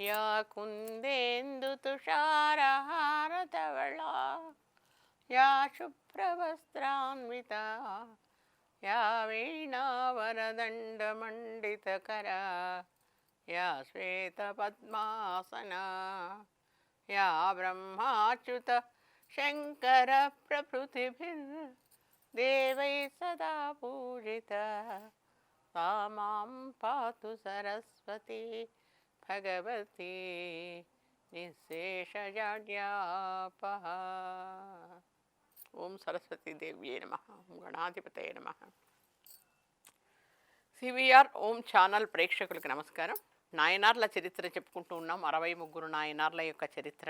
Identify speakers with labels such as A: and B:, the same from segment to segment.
A: या कुन्देन्दुतुषारहारधवला या शुभ्रवस्त्रान्विता या वीणावरदण्डमण्डितकरा या श्वेतपद्मासना या ब्रह्माच्युत शङ्करप्रभृतिभिर्देवैः सदा पूजिता सा मां पातु सरस्वती భగవతి నిశేషజాడ్యాపహ ఓం సరస్వతీదేవ్యే నమ గణాధిపతయ నమ సివిఆర్ ఓం ఛానల్ ప్రేక్షకులకు నమస్కారం. నాయనార్ల చరిత్ర చెప్పుకుంటూ ఉన్నాం. అరవై ముగ్గురు నాయనార్ల యొక్క చరిత్ర.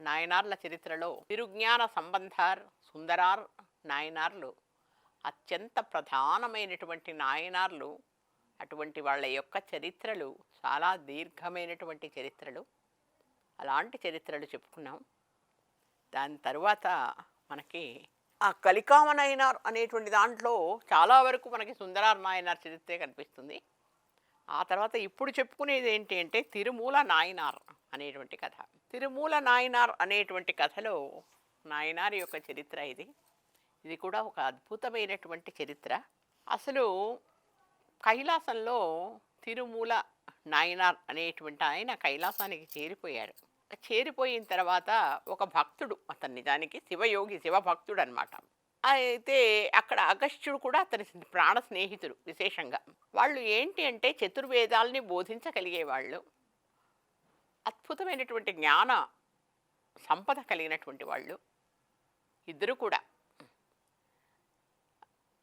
A: నాయనార్ల చరిత్రలో తిరుజ్ఞాన సంబంధార్ సుందరార్ నాయనార్లు అత్యంత ప్రధానమైనటువంటి నాయనార్లు అటువంటి వాళ్ళ యొక్క చరిత్రలు చాలా దీర్ఘమైనటువంటి చరిత్రలు. అలాంటి చరిత్రలు చెప్పుకున్నాం. దాని తర్వాత మనకి ఆ కలికామ నాయనార్ అనేటువంటి దాంట్లో చాలా వరకు మనకి సుందరార్ నాయనార్ చరిత్రే కనిపిస్తుంది. ఆ తర్వాత ఇప్పుడు చెప్పుకునేది ఏంటి అంటే తిరుమూల నాయనార్ అనేటువంటి కథ. తిరుమూల నాయనార్ అనేటువంటి కథలో నాయనార్ యొక్క చరిత్ర ఇది. ఇది కూడా ఒక అద్భుతమైనటువంటి చరిత్ర. అసలు కైలాసంలో తిరుమూల నాయనార్ అనేటువంటి ఆయన కైలాసానికి చేరిపోయారు చేరిపోయిన తర్వాత ఒక భక్తుడు అతను నిజానికి శివయోగి శివభక్తుడు అనమాట అయితే అక్కడ అగస్త్యుడు కూడా అతని ప్రాణ స్నేహితుడు విశేషంగా. వాళ్ళు ఏంటి అంటే చతుర్వేదాలని బోధించగలిగే వాళ్ళు అద్భుతమైనటువంటి జ్ఞాన సంపద కలిగినటువంటి వాళ్ళు ఇద్దరు కూడా.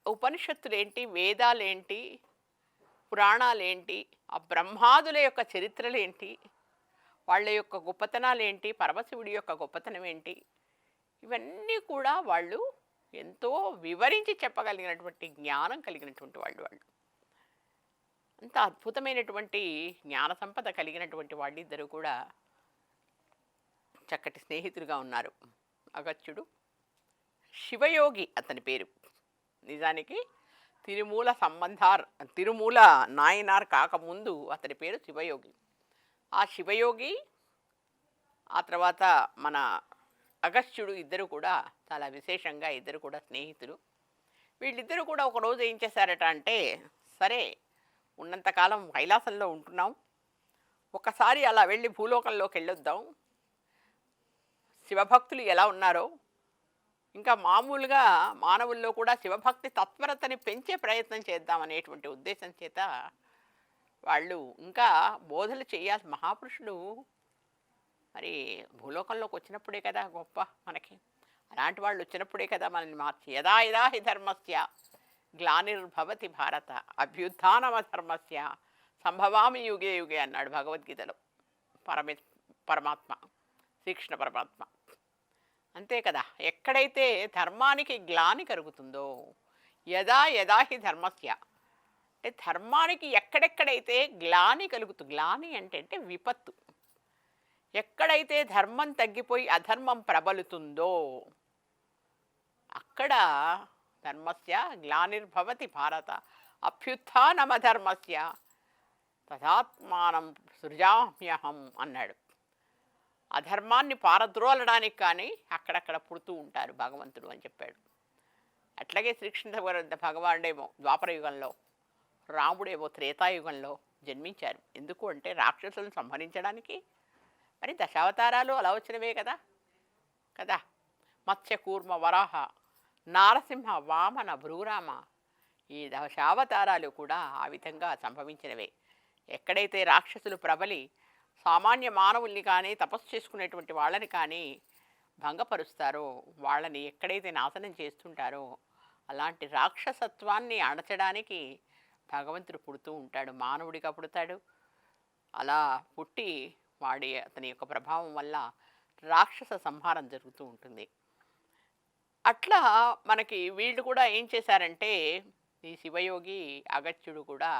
A: ఉపనిషత్తులేంటి వేదాలేంటి పురాణాలేంటి? ఆ బ్రహ్మాదుల యొక్క చరిత్రలేంటి? వాళ్ళ యొక్క గొప్పతనాలు ఏంటి పరమశివుడి యొక్క గొప్పతనం ఏంటి ఇవన్నీ కూడా వాళ్ళు ఎంతో వివరించి చెప్పగలిగినటువంటి జ్ఞానం కలిగినటువంటి వాళ్ళు వాళ్ళు. అంత అద్భుతమైనటువంటి జ్ఞాన సంపద కలిగినటువంటి వాళ్ళిద్దరూ కూడా చక్కటి స్నేహితులుగా ఉన్నారు. అగత్యుడు శివయోగి అతని పేరు. నిజానికి తిరుమూల సంబంధార్ తిరుమూల నాయనార్ కాకముందు అతని పేరు శివయోగి. ఆ శివయోగి ఆ తర్వాత మన అగస్త్యుడు ఇద్దరు కూడా చాలా విశేషంగా ఇద్దరు కూడా స్నేహితులు. వీళ్ళిద్దరూ కూడా ఒకరోజు ఏం చేశారట అంటే సరే ఉన్నంతకాలం కైలాసంలో ఉంటున్నాం. ఒకసారి అలా వెళ్ళి భూలోకంలోకి వెళ్ళొద్దాం శివభక్తులు ఎలా ఉన్నారో ఇంకా మామూలుగా మానవుల్లో కూడా శివభక్తి తత్పరతని పెంచే ప్రయత్నం చేద్దాం అనేటువంటి ఉద్దేశం చేత వాళ్ళు ఇంకా బోధలు చేయాలి. మహాపురుషుడు మరి భూలోకంలోకి వచ్చినప్పుడే కదా గొప్ప మనకి. అలాంటి వాళ్ళు వచ్చినప్పుడే కదా మనల్ని మార్చి. యదా యదా హి ధర్మస్య గ్లానిర్భవతి భారత అభ్యుత్నవ ధర్మస్య సంభవామి యుగే యుగే అన్నాడు భగవద్గీతలో. పరమే పరమాత్మ శ్రీకృష్ణ పరమాత్మ. అంతే కదా? ఎక్కడైతే ధర్మానికి గ్లాని కలుగుతుందో యదా యదా హి ధర్మస్య. అంటే ధర్మానికి ఎక్కడెక్కడైతే గ్లాని కలుగుతుంది గ్లాని అంటే అంటే విపత్తు. ఎక్కడైతే ధర్మం తగ్గిపోయి అధర్మం ప్రబలుతుందో అక్కడ ధర్మస్య గ్లానిర్భవతి భారత. అభ్యుత్నమధర్మస్య తదాత్మానం సృజామ్యహం అన్నాడు. అధర్మాన్ని పారద్రోలడానికి కానీ అక్కడక్కడ పుడుతూ ఉంటారు భగవంతుడు అని చెప్పాడు. అట్లాగే శ్రీకృష్ణ భగవానుడేమో ద్వాపరయుగంలో రాముడేమో త్రేతాయుగంలో జన్మించారు. ఎందుకు అంటే రాక్షసులను సంహరించడానికి. మరి దశావతారాలు అలా వచ్చినవే కదా. కదా? మత్స్య కూర్మ వరాహ నారసింహ వామన భృగురామ ఈ దశావతారాలు కూడా ఆ విధంగా సంభవించినవే. ఎక్కడైతే రాక్షసులు ప్రబలి సామాన్య మానవుల్ని కానీ తపస్సు చేసుకునేటువంటి వాళ్ళని కానీ భంగపరుస్తారో వాళ్ళని ఎక్కడైతే నాశనం చేస్తుంటారో అలాంటి రాక్షసత్వాన్ని అణచడానికి భగవంతుడు పుడుతూ ఉంటాడు. మానవుడిగా పుడతాడు. అలా పుట్టి వాడి అతని యొక్క ప్రభావం వల్ల రాక్షస సంహారం జరుగుతూ ఉంటుంది. అట్లా మనకి వీళ్ళు కూడా ఏం చేశారంటే ఈ శివయోగి అగత్యుడు కూడా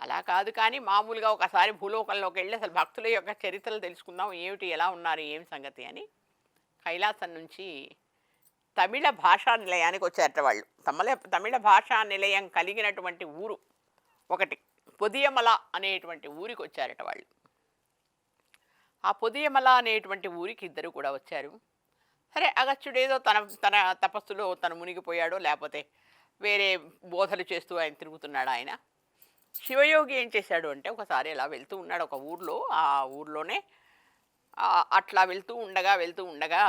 A: అలా కాదు కానీ మామూలుగా ఒకసారి భూలోకంలోకి వెళ్ళి అసలు భక్తుల యొక్క చరిత్రలు తెలుసుకుందాం. ఏమిటి ఎలా ఉన్నారు ఏం సంగతి అని కైలాసం నుంచి తమిళ భాషా నిలయానికి వచ్చారట వాళ్ళు. తమిళ తమిళ భాషా నిలయం కలిగినటువంటి ఊరు ఒకటి. పొదియమల అనేటువంటి ఊరికి వచ్చారట వాళ్ళు. ఆ పొదియమల అనేటువంటి ఊరికి ఇద్దరు కూడా వచ్చారు. సరే అగస్త్యుడు ఏదో తన తన తపస్సులో తను మునిగిపోయాడో లేకపోతే వేరే బోధలు చేస్తూ ఆయన తిరుగుతున్నాడు ఆయన? శివయోగి ఏం చేశాడు అంటే ఒకసారి ఇలా వెళ్తూ ఉన్నాడు ఒక ఊర్లో. ఆ ఊర్లోనే అట్లా వెళ్తూ ఉండగా వెళ్తూ ఉండగా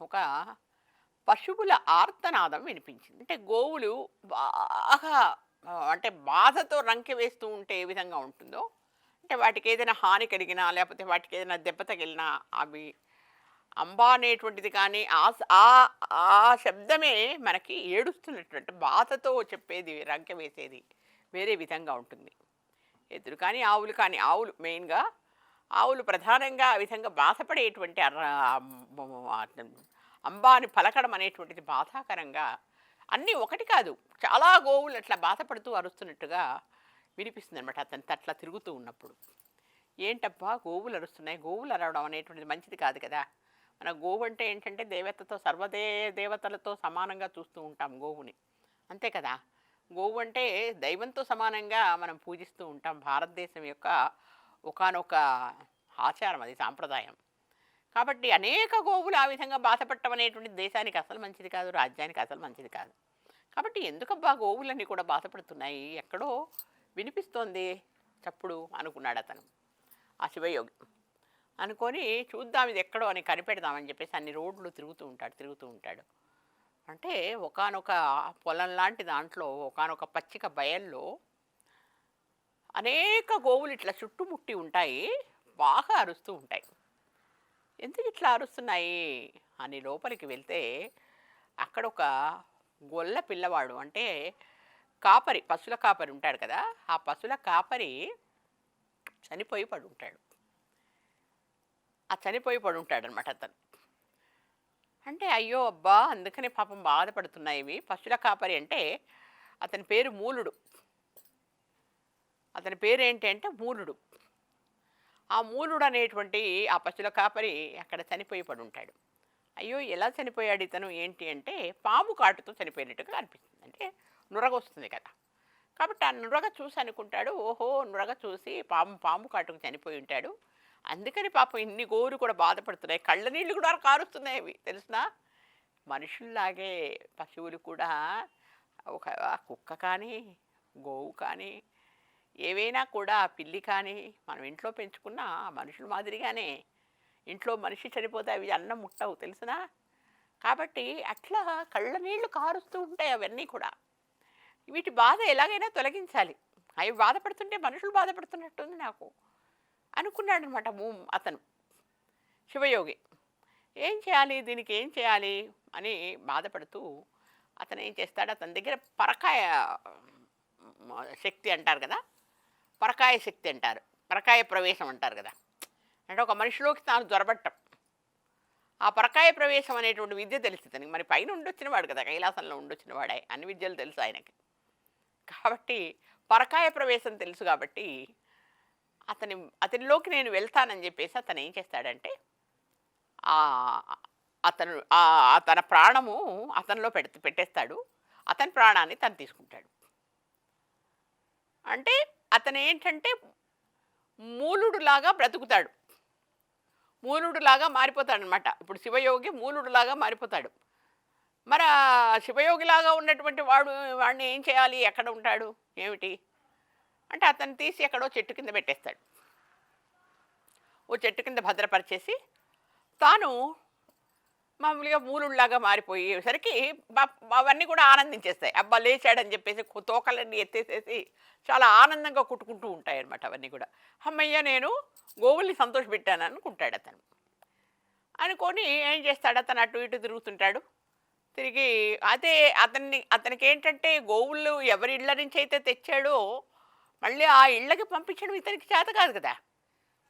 A: ఒక పశువుల ఆర్తనాదం వినిపించింది. అంటే గోవులు బాగా అంటే బాధతో రంకె వేస్తూ ఉంటే ఏ విధంగా ఉంటుందో అంటే వాటికి ఏదైనా హాని కలిగినా లేకపోతే వాటికి ఏదైనా దెబ్బ తగిలినా అవి అంబా అనేటువంటిది కానీ ఆ ఆ శబ్దమే మనకి ఏడుస్తున్నటువంటి బాధతో చెప్పేది రంకె వేసేది. వేరే విధంగా ఉంటుంది. ఎదురు కానీ ఆవులు కానీ ఆవులు మెయిన్గా ఆవులు ప్రధానంగా ఆ విధంగా బాధపడేటువంటి అంబాని పలకడం అనేటువంటిది బాధాకరంగా అన్నీ ఒకటి కాదు. చాలా గోవులు అట్లా బాధపడుతూ అరుస్తున్నట్టుగా వినిపిస్తుంది అనమాట అతను అట్లా తిరుగుతూ ఉన్నప్పుడు. ఏంటబ్బా గోవులు అరుస్తున్నాయి గోవులు అరవడం అనేటువంటిది మంచిది కాదు కదా. మన గోవు అంటే ఏంటంటే దేవతతో సర్వదే దేవతలతో సమానంగా చూస్తూ ఉంటాం గోవుని. అంతే కదా? గోవు అంటే దైవంతో సమానంగా మనం పూజిస్తూ ఉంటాం భారతదేశం యొక్క ఒకానొక ఆచారం అది సాంప్రదాయం. కాబట్టి అనేక గోవులు ఆ విధంగా బాధపడటం అనేటువంటి దేశానికి అసలు మంచిది కాదు రాజ్యానికి అసలు మంచిది కాదు. కాబట్టి ఎందుకబ్బా గోవులన్నీ కూడా బాధపడుతున్నాయి? ఎక్కడో వినిపిస్తోంది చప్పుడు అనుకున్నాడు అతను. ఆ శివయోగి అనుకొని చూద్దాం ఇది ఎక్కడో అని కనిపెడదామని చెప్పేసి అన్ని రోడ్లు తిరుగుతూ ఉంటాడు తిరుగుతూ ఉంటాడు. అంటే ఒకానొక పొలం లాంటి దాంట్లో ఒకానొక పచ్చిక బయల్లో అనేక గోవులు ఇట్లా చుట్టుముట్టి ఉంటాయి బాగా అరుస్తూ ఉంటాయి. ఎందుకు ఇట్లా అరుస్తున్నాయి అని లోపలికి వెళ్తే అక్కడ ఒక గొల్ల పిల్లవాడు అంటే కాపరి పశువుల కాపరి ఉంటాడు కదా ఆ పశువుల కాపరి చనిపోయి పడి ఉంటాడు ఆ చనిపోయి పడి అనమాట అతను. అంటే అయ్యో! అబ్బా! అందుకనే పాపం బాధపడుతున్నాయి ఇవి. పశువుల కాపరి అంటే అతని పేరు మూలుడు. అతని పేరు ఏంటి అంటే మూలుడు. ఆ మూలుడు అనేటువంటి ఆ పశువుల కాపరి అక్కడ చనిపోయి పడి ఉంటాడు. అయ్యో! ఎలా చనిపోయాడు ఇతను? ఏంటి అంటే పాము కాటుతో చనిపోయినట్టుగా అనిపిస్తుంది. అంటే నురగ వస్తుంది కదా. కాబట్టి ఆ నురగ చూసి అనుకుంటాడు ఓహో! నురగ చూసి పాము పాము కాటుకు చనిపోయి ఉంటాడు. అందుకని పాపం ఇన్ని గోరు కూడా బాధపడుతున్నాయి. కళ్ళ నీళ్ళు కూడా కారుస్తున్నాయి అవి. తెలుసునా? మనుషుల్లాగే పశువులు కూడా ఒక కుక్క కానీ గోవు కానీ ఏవైనా కూడా పిల్లి కానీ మనం ఇంట్లో పెంచుకున్న మనుషుల మాదిరిగానే ఇంట్లో మనిషి చనిపోతే అవి అన్నం ముట్టవు. తెలుసునా? కాబట్టి అట్లా కళ్ళ నీళ్ళు కారుస్తూ ఉంటాయి అవన్నీ కూడా. వీటి బాధ ఎలాగైనా తొలగించాలి. అవి బాధపడుతుంటే మనుషులు బాధపడుతున్నట్టుంది నాకు. అనుకున్నాడు అనమాట అతను. శివయోగి ఏం చేయాలి? దీనికి ఏం చేయాలి? అని బాధపడుతూ అతను ఏం చేస్తాడు? అతని దగ్గర పరకాయ శక్తి అంటారు కదా? పరకాయ శక్తి అంటారు. పరకాయ ప్రవేశం అంటారు కదా? అంటే ఒక మనిషిలోకి తాను దొరబట్టం. ఆ పరకాయ ప్రవేశం అనేటువంటి విద్య తెలుసు ఇతనికి మరి పైన ఉండొచ్చిన వాడు కదా? కైలాసంలో ఉండొచ్చిన వాడే అన్ని విద్యలు తెలుసు ఆయనకి. కాబట్టి పరకాయ ప్రవేశం తెలుసు కాబట్టి అతని అతనిలోకి నేను వెళ్తానని చెప్పేసి అతను ఏం చేస్తాడంటే అతను తన ప్రాణము అతనిలో పెడ పెట్టేస్తాడు. అతని ప్రాణాన్ని తను తీసుకుంటాడు. అంటే అతను ఏంటంటే మూలుడులాగా బ్రతుకుతాడు. మూలుడులాగా మారిపోతాడనమాట ఇప్పుడు శివయోగి మూలుడులాగా మారిపోతాడు. మరి శివయోగిలాగా ఉన్నటువంటి వాడు వాడిని ఏం చేయాలి? ఎక్కడ ఉంటాడు? ఏమిటి? అంటే అతను తీసి ఎక్కడో చెట్టు కింద పెట్టేస్తాడు. ఓ చెట్టు కింద భద్రపరిచేసి తాను మామూలుగా మూలుళ్ళాగా మారిపోయేసరికి అవన్నీ కూడా ఆనందించేస్తాయి. అబ్బా లేచాడని చెప్పేసి తోకలన్నీ ఎత్తేసేసి చాలా ఆనందంగా కుట్టుకుంటూ ఉంటాయి అనమాట అవన్నీ కూడా. అమ్మయ్య నేను గోవుల్ని సంతోషపెట్టాను అనుకుంటాడు అతను. అనుకొని ఏం చేస్తాడు? అతను అటు ఇటు తిరుగుతుంటాడు. తిరిగి అదే అతన్ని అతనికి ఏంటంటే గోవులు ఎవరి ఇళ్ళ నుంచి అయితే తెచ్చాడో మళ్ళీ ఆ ఇళ్ళకి పంపించడం ఇతనికి చేత కాదు కదా.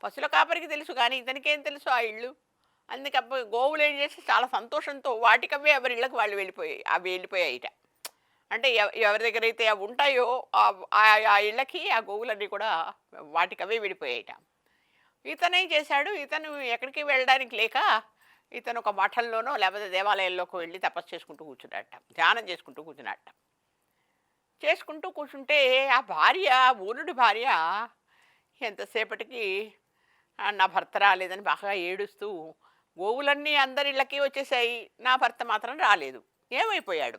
A: పశువుల కాపరికి తెలుసు కానీ ఇతనికేం తెలుసు ఆ ఇళ్ళు? అందుకే గోవులు ఏం చేసి చాలా సంతోషంతో వాటికవే ఎవరి ఇళ్ళకి వాళ్ళు వెళ్ళిపోయాయి అవి వెళ్ళిపోయాయిట. అంటే ఎవ- ఎవరి దగ్గర అయితే అవి ఉంటాయో ఆ- ఇళ్ళకి ఆ గోవులన్నీ కూడా వాటికవే వెళ్ళిపోయాయిట. ఇతనేం చేశాడు? ఇతను ఎక్కడికి వెళ్ళడానికి లేక ఇతను ఒక మఠంలోనో లేకపోతే దేవాలయంలోకి వెళ్ళి తపస్సు చేసుకుంటూ కూర్చున్నాడట ధ్యానం చేసుకుంటూ కూర్చున్నాడట. చేసుకుంటూ కూర్చుంటే ఆ భార్య ఊరుడి భార్య ఎంతసేపటికి నా భర్త రాలేదని బాగా ఏడుస్తూ గోవులన్నీ అందరిళ్ళకి వచ్చేసాయి నా భర్త మాత్రం రాలేదు ఏమైపోయాడు?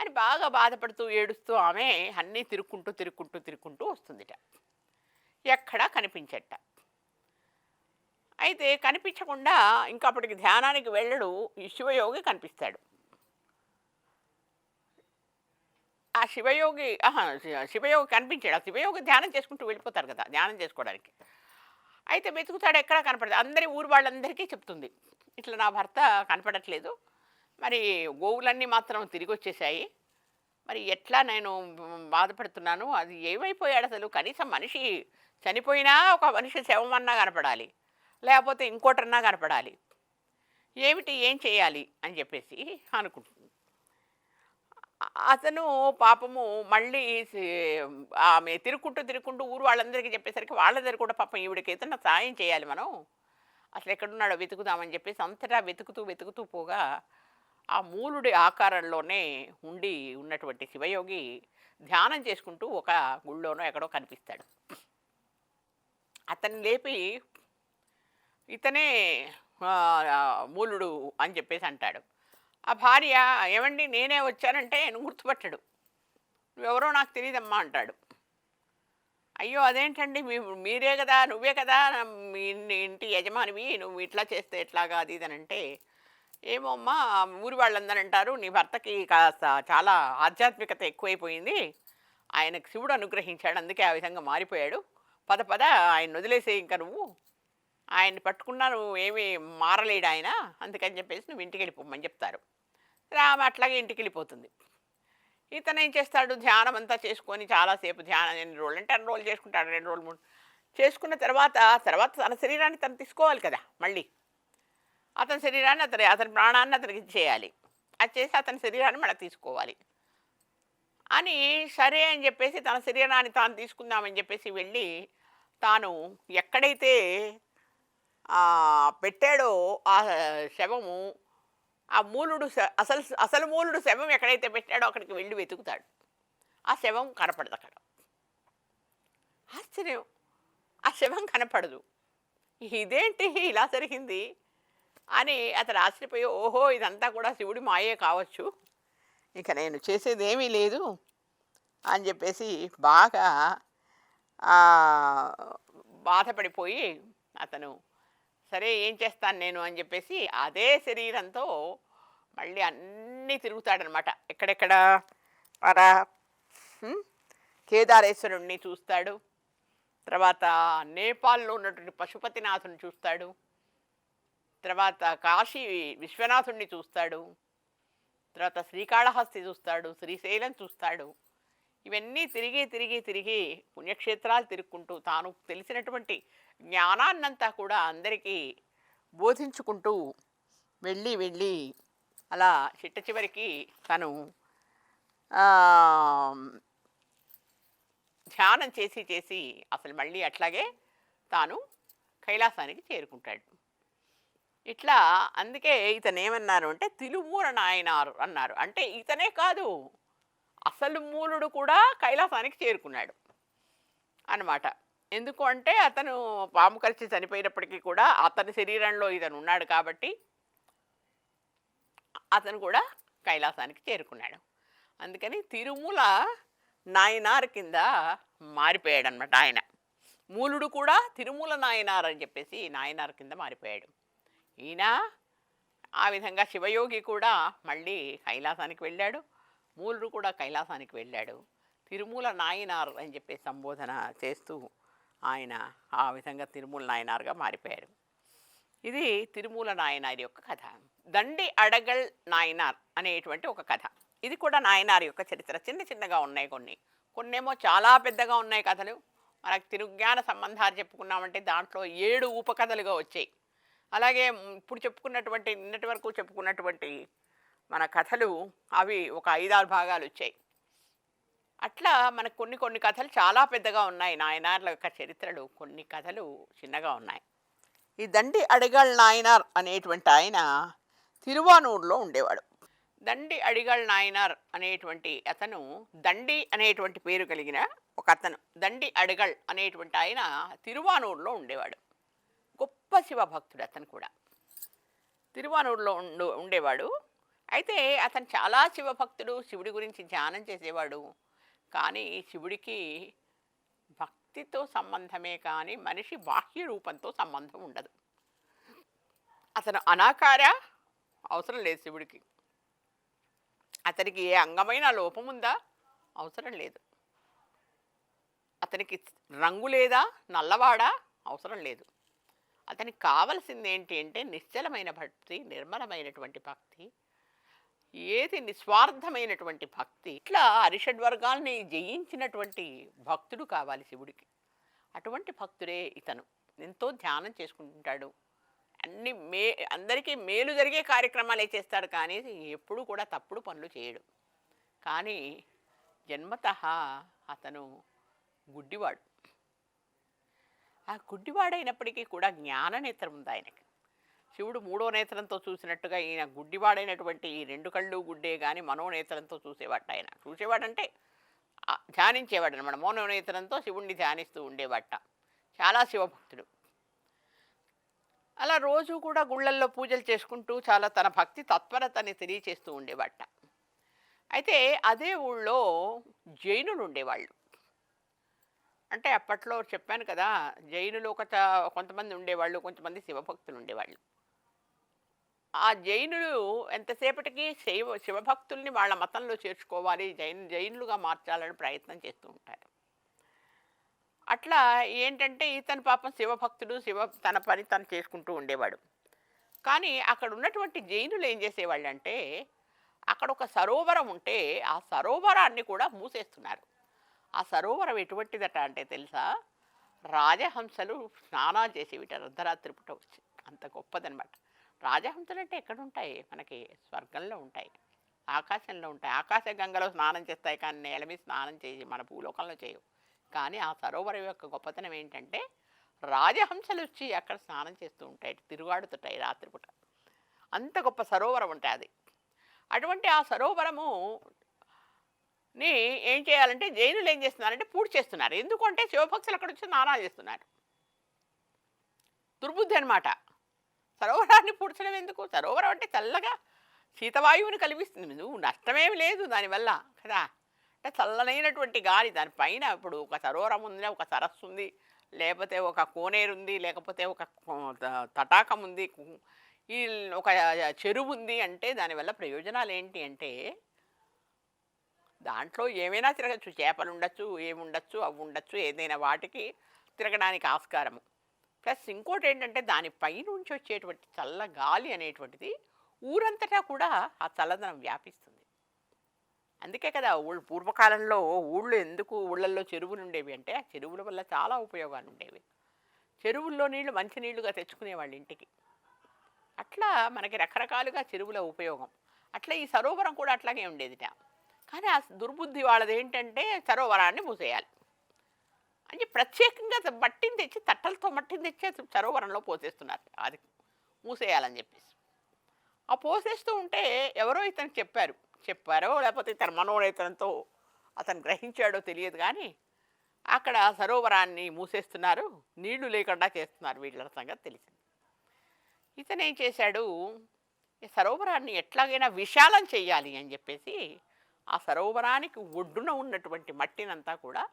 A: అని బాగా బాధపడుతూ ఏడుస్తూ ఆమె అన్నీ తిరుక్కుంటూ తిరుక్కుంటూ తిరుక్కుంటూ వస్తుందిట. ఎక్కడా కనిపించట అయితే కనిపించకుండా ఇంకా అప్పటికి ధ్యానానికి వెళ్ళడు విశ్వయోగి శివయోగి కనిపిస్తాడు. ఆ శివయోగి ఆహా, శివయోగి కనిపించాడు. ఆ శివయోగి ధ్యానం చేసుకుంటూ వెళ్ళిపోతారు కదా ధ్యానం చేసుకోవడానికి. అయితే వెతుకుతాడు ఎక్కడా కనపడదు. అందరి ఊరు వాళ్ళందరికీ చెప్తుంది. ఇట్లా నా భర్త కనపడట్లేదు. మరి గోవులన్నీ మాత్రం తిరిగి వచ్చేసాయి మరి ఎట్లా నేను బాధపడుతున్నాను? అది ఏమైపోయాడు అసలు? కనీసం మనిషి చనిపోయినా ఒక మనిషి శవమన్నా కనపడాలి. లేకపోతే ఇంకోటన్నా కనపడాలి. ఏమిటి? ఏం చేయాలి? అని చెప్పేసి అనుకుంటుంది. అతను పాపము మళ్ళీ ఆమె తిరుక్కుంటూ తిరుక్కుంటూ ఊరు వాళ్ళందరికీ చెప్పేసరికి వాళ్ళ దగ్గర కూడా పాపం ఈవిడికి ఏదైనా సాయం చేయాలి మనం. అసలు ఎక్కడున్నాడో వెతుకుదామని చెప్పేసి అంతటా వెతుకుతూ వెతుకుతూ పోగా ఆ మూలుడి ఆకారంలోనే ఉండి ఉన్నటువంటి శివయోగి ధ్యానం చేసుకుంటూ ఒక గుళ్ళోనో ఎక్కడో కనిపిస్తాడు. అతన్ని లేపి ఇతనే మూలుడు అని చెప్పేసి అంటాడు. ఆ భార్య ఏమండి నేనే వచ్చానంటే నువ్వు గుర్తుపట్టడు. నువ్వెవరో నాకు తెలియదమ్మా అంటాడు. అయ్యో అదేంటండి? మీ మీరే కదా నువ్వే కదా మీ ఇంటి యజమానివి నువ్వు ఇట్లా చేస్తే ఎట్లాగా అది ఇది అని అంటే ఏమో అమ్మా ఊరి వాళ్ళందరూ అంటారు నీ భర్తకి కాస్త చాలా ఆధ్యాత్మికత ఎక్కువైపోయింది. ఆయనకు శివుడు అనుగ్రహించాడు అందుకే ఆ విధంగా మారిపోయాడు. పద పద ఆయన వదిలేసే ఇంకా నువ్వు. ఆయన్ని పట్టుకున్నా నువ్వు ఏమీ మారలేడు ఆయన. అందుకని చెప్పేసి నువ్వు ఇంటికి వెళ్ళిపోమని చెప్తారు. రామ అట్లాగే ఇంటికి వెళ్ళిపోతుంది ఇతను ఏం చేస్తాడు? ధ్యానం అంతా చేసుకొని చాలాసేపు ధ్యానం ఎన్ని రోజులు? అంటే అన్ని రోజులు చేసుకుంటాడు రెండు రోజులు మూడు చేసుకున్న తర్వాత తర్వాత తన శరీరాన్ని తను తీసుకోవాలి కదా మళ్ళీ. అతని శరీరాన్ని అతని అతని ప్రాణాన్ని అతనికి చేయాలి అది చేసి అతని శరీరాన్ని మళ్ళీ తీసుకోవాలి. అని సరే అని చెప్పేసి తన శరీరాన్ని తాను తీసుకుందామని చెప్పేసి వెళ్ళి తాను ఎక్కడైతే పెట్టాడో ఆ శవము ఆ మూలుడు అసలు అసలు మూలుడు శవం ఎక్కడైతే పెట్టాడో అక్కడికి వెళ్ళి వెతుకుతాడు. ఆ శవం కనపడదు అక్కడ. ఆశ్చర్యం. ఆ శవం కనపడదు. ఇదేంటి? ఇలా జరిగింది? అని అతను ఆశ్చర్యపోయి ఓహో ఇదంతా కూడా శివుడి మాయే కావచ్చు. ఇక నేను చేసేది ఏమీ లేదు అని చెప్పేసి బాగా బాధపడిపోయి అతను సరే ఏం చేస్తాను నేను అని చెప్పేసి అదే శరీరంతో మళ్ళీ అన్నీ తిరుగుతాడనమాట. ఎక్కడెక్కడ? మన కేదారేశ్వరుణ్ణి చూస్తాడు. తర్వాత నేపాల్లో ఉన్నటువంటి పశుపతినాథుని చూస్తాడు. తర్వాత కాశీ విశ్వనాథుణ్ణి చూస్తాడు. తర్వాత శ్రీకాళహస్తి చూస్తాడు శ్రీశైలం చూస్తాడు. ఇవన్నీ తిరిగి తిరిగి తిరిగి పుణ్యక్షేత్రాలు తిరుక్కుంటూ తాను తెలిసినటువంటి జ్ఞానాన్నంతా కూడా అందరికీ బోధించుకుంటూ వెళ్ళి వెళ్ళి అలా చిట్ట చివరికి తను ధ్యానం చేసి చేసి అసలు మళ్ళీ అట్లాగే తాను కైలాసానికి చేరుకుంటాడు. ఇట్లా అందుకే ఇతను ఏమన్నారు అంటే తిరుమూల నాయనారు అన్నారు. అంటే ఇతనే కాదు అసలు మూలుడు కూడా కైలాసానికి చేరుకున్నాడు అన్నమాట. ఎందుకు అంటే అతను పాము కలిసి చనిపోయినప్పటికీ కూడా అతని శరీరంలో ఇతను ఉన్నాడు కాబట్టి అతను కూడా కైలాసానికి చేరుకున్నాడు. అందుకని తిరుమల నాయనార్ కింద మారిపోయాడు అనమాట ఆయన. మూలుడు కూడా తిరుమల నాయనార్ అని చెప్పేసి నాయనార్ కింద మారిపోయాడు. ఈయన ఆ విధంగా శివయోగి కూడా మళ్ళీ కైలాసానికి వెళ్ళాడు. మూలుడు కూడా కైలాసానికి వెళ్ళాడు. తిరుమల నాయనార్ అని చెప్పి సంబోధన చేస్తూ ఆయన ఆ విధంగా తిరుమల నాయనార్గా మారిపోయారు. ఇది తిరుమల నాయనారి యొక్క కథ. దండి అడగల్ నాయనార్ అనేటువంటి ఒక కథ. ఇది కూడా నాయనారి యొక్క చరిత్ర. చిన్న చిన్నగా ఉన్నాయి కొన్ని. కొన్నేమో చాలా పెద్దగా ఉన్నాయి కథలు. మనకు తిరుజ్ఞాన సంబంధాలు చెప్పుకున్నామంటే దాంట్లో ఏడు ఉపకథలుగా వచ్చాయి. అలాగే ఇప్పుడు చెప్పుకున్నటువంటి నిన్నటి వరకు చెప్పుకున్నటువంటి మన కథలు అవి ఒక ఐదారు భాగాలు వచ్చాయి. అట్లా మనకు కొన్ని కొన్ని కథలు చాలా పెద్దగా ఉన్నాయి. నాయనార్ల యొక్క చరిత్రలు కొన్ని కథలు చిన్నగా ఉన్నాయి. ఈ దండి అడిగల్ నాయనార్ అనేటువంటి ఆయన తిరువానూరులో ఉండేవాడు. దండి అడిగల్ నాయనార్ అనేటువంటి అతను దండి అనేటువంటి పేరు కలిగిన ఒక అతను. దండి అడిగల్ అనేటువంటి ఆయన తిరువానూరులో ఉండేవాడు. గొప్ప శివభక్తుడు అతను కూడా. తిరువానూరులో ఉండు ఉండేవాడు. అయితే అతను చాలా శివభక్తుడు శివుడి గురించి ధ్యానం చేసేవాడు. కానీ శివుడికి భక్తితో సంబంధమే కానీ మనిషి బాహ్య రూపంతో సంబంధం ఉండదు. అతను అనాకార అవసరం లేదు శివుడికి. అతనికి ఏ అంగమైన లోపం ఉందా? అవసరం లేదు. అతనికి రంగు లేదా? నల్లవాడా? అవసరం లేదు. అతనికి కావలసింది ఏంటి అంటే నిశ్చలమైన భక్తి నిర్మలమైనటువంటి భక్తి ఏది నిస్వార్థమైనటువంటి భక్తి ఇట్లా అరిషడ్ వర్గాల్ని జయించినటువంటి భక్తుడు కావాలి శివుడికి. అటువంటి భక్తుడే ఇతను. ఎంతో ధ్యానం చేసుకుంటుంటాడు అన్ని మే అందరికీ మేలు జరిగే కార్యక్రమాలే చేస్తాడు కానీ ఎప్పుడూ కూడా తప్పుడు పనులు చేయడు. కానీ జన్మత అతను గుడ్డివాడు. ఆ గుడ్డివాడైనప్పటికీ కూడా జ్ఞాననేత్రం ఉంది ఆయనకి. శివుడు మూడో నేత్రంతో చూసినట్టుగా ఈయన గుడ్డివాడైనటువంటి ఈ రెండు కళ్ళు గుడ్డే కానీ మనోనేత్రంతో చూసేవాట ఆయన. చూసేవాడంటే ధ్యానించేవాడు అనమాట మనోనేత్రంతో శివుణ్ణి ధ్యానిస్తూ ఉండేవాట. చాలా శివభక్తుడు. అలా రోజు కూడా గుళ్ళల్లో పూజలు చేసుకుంటూ చాలా తన భక్తి తత్పరతని తెలియచేస్తూ ఉండేవాట. అయితే అదే ఊళ్ళో జైనులు ఉండేవాళ్ళు. అంటే అప్పట్లో చెప్పాను కదా జైనులు ఒక చ- కొంతమంది ఉండేవాళ్ళు కొంతమంది శివభక్తులు ఉండేవాళ్ళు. ఆ జైనులు ఎంతసేపటికి శైవ శివభక్తుల్ని వాళ్ళ మతంలో చేర్చుకోవాలి జైన్ జైనులుగా మార్చాలని ప్రయత్నం చేస్తూ ఉంటారు. అట్లా ఏంటంటే ఇతను పాపం శివభక్తుడు శివ తన పని తను చేసుకుంటూ ఉండేవాడు. కానీ అక్కడ ఉన్నటువంటి జైనులు ఏం చేసేవాళ్ళు అంటే అక్కడ ఒక సరోవరం ఉంటే ఆ సరోవరాన్ని కూడా మూసేస్తున్నారు. ఆ సరోవరం ఎటువంటిదట అంటే తెలుసా? రాజహంసలు స్నానాలు చేసేవిట అర్ధరాత్రి పూట వచ్చి. అంత గొప్పదనమాట. రాజహంసలు అంటే ఎక్కడుంటాయి? మనకి స్వర్గంలో ఉంటాయి. ఆకాశంలో ఉంటాయి. ఆకాశ గంగలో స్నానం చేస్తాయి కానీ నేల మీద స్నానం చేసి మన భూలోకంలో చేయవు. కానీ ఆ సరోవరం యొక్క గొప్పతనం ఏంటంటే రాజహంసలు వచ్చి అక్కడ స్నానం చేస్తూ ఉంటాయి తిరుగాడుతుంటాయి రాత్రిపూట. అంత గొప్ప సరోవరం ఉంటాయి అది. అటువంటి ఆ సరోవరము ని ఏం చేయాలంటే జైనులు ఏం చేస్తున్నారంటే పూడి చేస్తున్నారు. ఎందుకంటే శివభక్తులు అక్కడ వచ్చి స్నానాలు చేస్తున్నారు. దుర్బుద్ధి అనమాట సరోవరాన్ని పూడ్చడం ఎందుకు? సరోవరం అంటే చల్లగా శీతవాయువుని కలిగిస్తుంది నువ్వు నష్టమేమి లేదు దానివల్ల కదా? అంటే చల్లనైనటువంటి గాలి దానిపైన ఇప్పుడు ఒక సరోవరం ఉంది ఒక సరస్సు ఉంది లేకపోతే ఒక కోనేరు ఉంది లేకపోతే ఒక త- తటాకం ఉంది ఈ ఒక చెరువు ఉంది అంటే దానివల్ల ప్రయోజనాలు ఏంటి అంటే దాంట్లో ఏమైనా తిరగచ్చు. చేపలు ఉండొచ్చు ఏముండొచ్చు అవి ఉండొచ్చు ఏదైనా వాటికి తిరగడానికి ఆస్కారము. ప్లస్ ఇంకోటి ఏంటంటే దానిపై పైనుంచి వచ్చేటువంటి చల్ల గాలి అనేటువంటిది ఊరంతటా కూడా ఆ చల్లదనం వ్యాపిస్తుంది. అందుకే కదా ఊళ్ళు పూర్వకాలంలో ఊళ్ళు ఎందుకు ఊళ్ళల్లో చెరువులు ఉండేవి అంటే ఆ చెరువుల వల్ల చాలా ఉపయోగాలు ఉండేవి చెరువుల్లో నీళ్ళు మంచి నీళ్ళుగా తెచ్చుకునేవాళ్ళు ఇంటికి. అట్లా మనకి రకరకాలుగా చెరువుల ఉపయోగం. అట్లా ఈ సరోవరం కూడా అట్లాగే ఉండేదిట. కానీ ఆ దుర్బుద్ధి వాళ్ళది ఏంటంటే సరోవరాన్ని మూసేయాలి. అని ప్రత్యేకంగా మట్టిని తెచ్చి తట్టలతో మట్టిని తెచ్చి సరోవరంలో పోసేస్తున్నారు. అది మూసేయాలని చెప్పేసి. ఆ పోసేస్తూ ఉంటే ఎవరో ఇతనికి చెప్పారు. చెప్పారో లేకపోతే ఇతను మనోనేతనంతో అతను గ్రహించాడో తెలియదు కానీ అక్కడ సరోవరాన్ని మూసేస్తున్నారు. నీళ్ళు లేకుండా చేస్తున్నారు. వీళ్ళ సంగతి తెలిసింది. ఇతను ఏం చేశాడు? ఈ సరోవరాన్ని ఎట్లాగైనా విశాలం చేయాలి అని చెప్పేసి ఆ సరోవరానికి ఒడ్డున ఉన్నటువంటి మట్టినంతా కూడా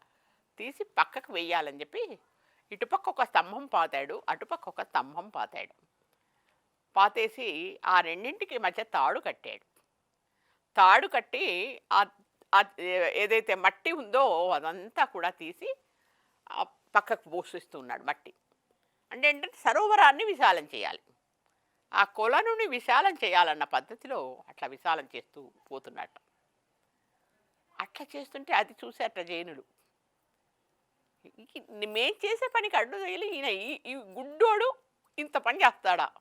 A: తీసి పక్కకు వెయ్యాలని చెప్పి ఇటుపక్క ఒక స్తంభం పాతాడు అటుపక్క ఒక స్తంభం పాతాడు. పాతేసి ఆ రెండింటికి మధ్య తాడు కట్టాడు. తాడు కట్టి ఆ- ఏదైతే మట్టి ఉందో అదంతా కూడా తీసి ఆ పక్కకు పోషిస్తున్నాడు మట్టి. అంటే ఏంటంటే సరోవరాన్ని విశాలం చేయాలి. ఆ కొలనుని విశాలం చేయాలన్న పద్ధతిలో అట్లా విశాలం చేస్తూ పోతున్నట్టు. అట్లా చేస్తుంటే అది చూసేట జైనులు మేం చేసే పనికి అడ్డు తగిలి ఈయన ఈ ఈ గుడ్డోడు ఇంత పని చేస్తాడా?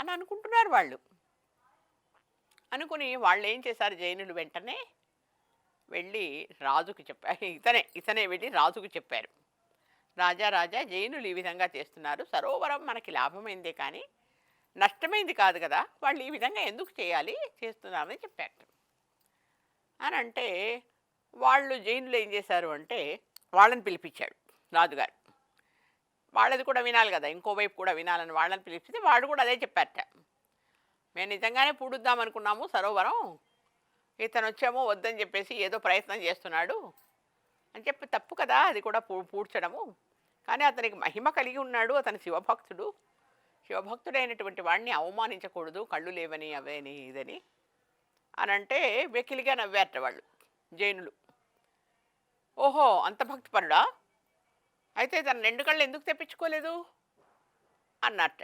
A: అని అనుకుంటున్నారు వాళ్ళు. అనుకుని వాళ్ళు ఏం చేశారు జైనులు వెంటనే వెళ్ళి రాజుకి చెప్పారు. ఇతనే ఇతనే వెళ్ళి రాజుకు చెప్పారు. రాజా రాజా జైనులు ఈ విధంగా చేస్తున్నారు. సరోవరం మనకి లాభమైందే కానీ నష్టమైంది కాదు కదా. వాళ్ళు ఈ విధంగా ఎందుకు చేయాలి? చేస్తున్నారని చెప్పారు. అని అంటే వాళ్ళు జైనులు ఏం చేశారు అంటే వాళ్ళని పిలిపించాడు రాజుగారు. వాళ్ళది కూడా వినాలి కదా ఇంకో వైపు కూడా వినాలని వాళ్ళని పిలిపిస్తే వాడు కూడా అదే చెప్పారట. మేము నిజంగానే పూడుద్దాం అనుకున్నాము సరోవరం. ఇతను వచ్చామో వద్దని చెప్పేసి ఏదో ప్రయత్నం చేస్తున్నాడు అని చెప్పి తప్పు కదా అది కూడా పూ పూడ్చడము. కానీ అతనికి మహిమ కలిగి ఉన్నాడు అతను శివభక్తుడు. శివభక్తుడైనటువంటి వాడిని అవమానించకూడదు కళ్ళు లేవని అవేని ఇదని అని అంటే వెకిలిగా నవ్వారట వాళ్ళు జైనులు. ఓహో అంత భక్తిపరుడా? అయితే తన రెండు కళ్ళు ఎందుకు తెప్పించుకోలేదు? అన్నట్ట.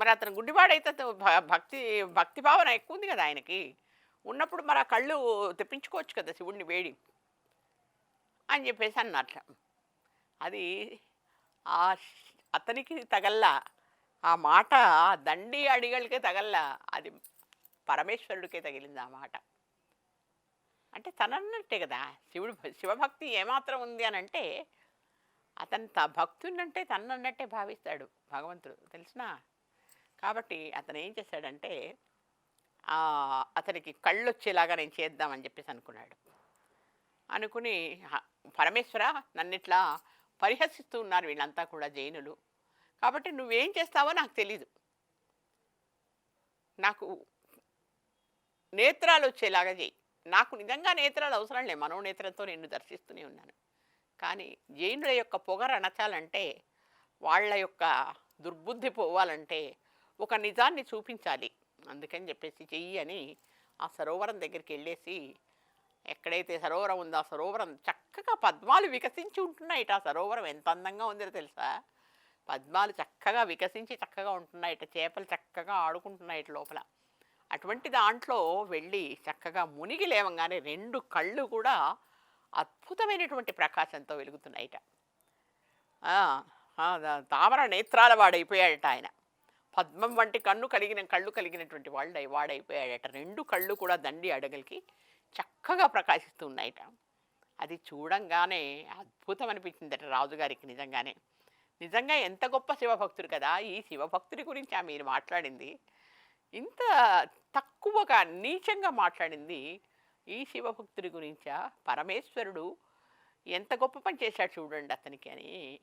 A: మరి అతను గుడ్డివాడైతే భ- భక్తి భక్తి భావన ఎక్కువ ఉంది కదా ఆయనకి. ఉన్నప్పుడు మరి ఆ కళ్ళు తెప్పించుకోవచ్చు కదా శివుడిని వేడి అని చెప్పేసి అన్నట్ల అది ఆ అతనికి తగల్లా ఆ మాట దండి అడిగలకే తగల్లా అది పరమేశ్వరుడికే తగిలింది ఆ మాట. అంటే తనన్నట్టే కదా. శివుడు శివభక్తి ఏమాత్రం ఉంది అని అంటే అతను త భక్తున్నంటే తనన్నట్టే భావిస్తాడు భగవంతుడు. తెలిసినా? కాబట్టి అతను ఏం చేశాడంటే అతనికి కళ్ళు వచ్చేలాగా నేను చేద్దామని చెప్పేసి అనుకున్నాడు. అనుకుని "హ, పరమేశ్వర నన్నిట్లా పరిహసిస్తూ ఉన్నారు వీళ్ళంతా కూడా జైనులు. కాబట్టి నువ్వేం చేస్తావో నాకు తెలీదు. నాకు నేత్రాలు వచ్చేలాగా చేయి. నాకు నిజంగా నేత్రాలు అవసరం లే మనోనేత్రంతో నిన్ను దర్శిస్తూనే ఉన్నాను. కానీ జైనుల యొక్క పొగర అణచాలంటే వాళ్ళ యొక్క దుర్బుద్ధి పోవాలంటే ఒక నిజాన్ని చూపించాలి. అందుకని చెప్పేసి చెయ్యి అని ఆ సరోవరం దగ్గరికి వెళ్ళేసి ఎక్కడైతే సరోవరం ఉందో ఆ సరోవరం చక్కగా పద్మాలు వికసించి ఉంటున్నాయిట. ఆ సరోవరం ఎంత అందంగా ఉందో తెలుసా? పద్మాలు చక్కగా వికసించి చక్కగా ఉంటున్నాయిట. చేపలు చక్కగా ఆడుకుంటున్నాయిట లోపల. అటువంటి దాంట్లో వెళ్ళి చక్కగా మునిగి లేవంగానే రెండు కళ్ళు కూడా అద్భుతమైనటువంటి ప్రకాశంతో వెలుగుతున్నాయిట. తామర నేత్రాల వాడైపోయాడట ఆయన. పద్మం వంటి కన్ను కలిగిన కళ్ళు కలిగినటువంటి వాళ్ళు వాడైపోయాడట. రెండు కళ్ళు కూడా దండి అడగలికి చక్కగా ప్రకాశిస్తూ ఉన్నాయట అది చూడంగానే అద్భుతం అనిపించిందట రాజుగారికి నిజంగానే. నిజంగా ఎంత గొప్ప శివభక్తుడు కదా! ఈ శివభక్తుడి గురించి ఆ మీరు మాట్లాడింది. ఇంత తక్కువగా నీచంగా మాట్లాడింది ఈ శివభక్తుడి గురించా? పరమేశ్వరుడు ఎంత గొప్ప పని చేశాడు చూడండి అతనికి అని.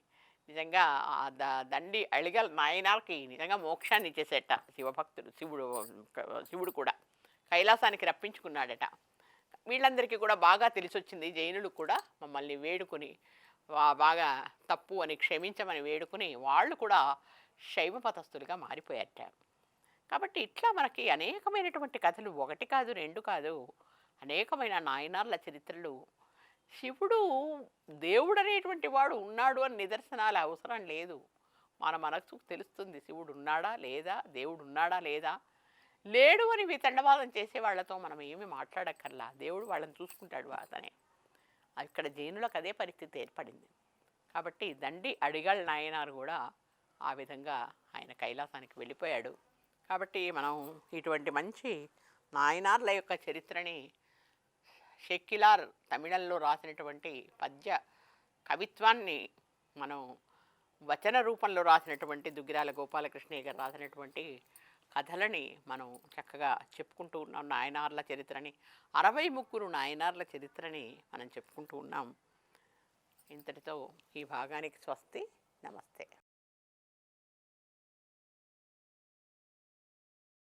A: నిజంగా ఆ ద- దండి అళిగల నాయనాలకి నిజంగా మోక్షాన్ని ఇచ్చేసేట శివభక్తుడు శివుడు శివుడు కూడా. కైలాసానికి రప్పించుకున్నాడట. వీళ్ళందరికీ కూడా బాగా తెలిసొచ్చింది. జైనులు కూడా మమ్మల్ని వేడుకొని బాగా తప్పు అని క్షమించమని వేడుకుని వాళ్ళు కూడా శైవ పతస్థులుగా మారిపోయారట. కాబట్టి ఇట్లా మనకి అనేకమైనటువంటి కథలు ఒకటి కాదు రెండు కాదు అనేకమైన నాయనార్ల చరిత్రలు. శివుడు దేవుడు అనేటువంటి వాడు ఉన్నాడు అని నిదర్శనాలు అవసరం లేదు. మన మనసు తెలుస్తుంది శివుడు ఉన్నాడా లేదా దేవుడు ఉన్నాడా లేదా. లేడు అని వితండవాదం చేసే వాళ్ళతో మనం ఏమి మాట్లాడక్కర్లా. దేవుడు వాళ్ళని చూసుకుంటాడు అతనే. ఇక్కడ జైనులకు అదే పరిస్థితి ఏర్పడింది. కాబట్టి దండి అడిగల్ నాయనారు కూడా ఆ విధంగా ఆయన కైలాసానికి వెళ్ళిపోయాడు. కాబట్టి మనం ఇటువంటి మంచి నాయనార్ల యొక్క చరిత్రని షెక్కిలార్ తమిళంలో రాసినటువంటి పద్య కవిత్వాన్ని మనం వచన రూపంలో రాసినటువంటి దుగ్గిరాల గోపాలకృష్ణయ్య గారు రాసినటువంటి కథలని మనం చక్కగా చెప్పుకుంటూ ఉన్నాం. నాయనార్ల చరిత్రని అరవై ముగ్గురు నాయనార్ల చరిత్రని మనం చెప్పుకుంటూ ఉన్నాం. ఇంతటితో ఈ భాగానికి స్వస్తి. నమస్తే.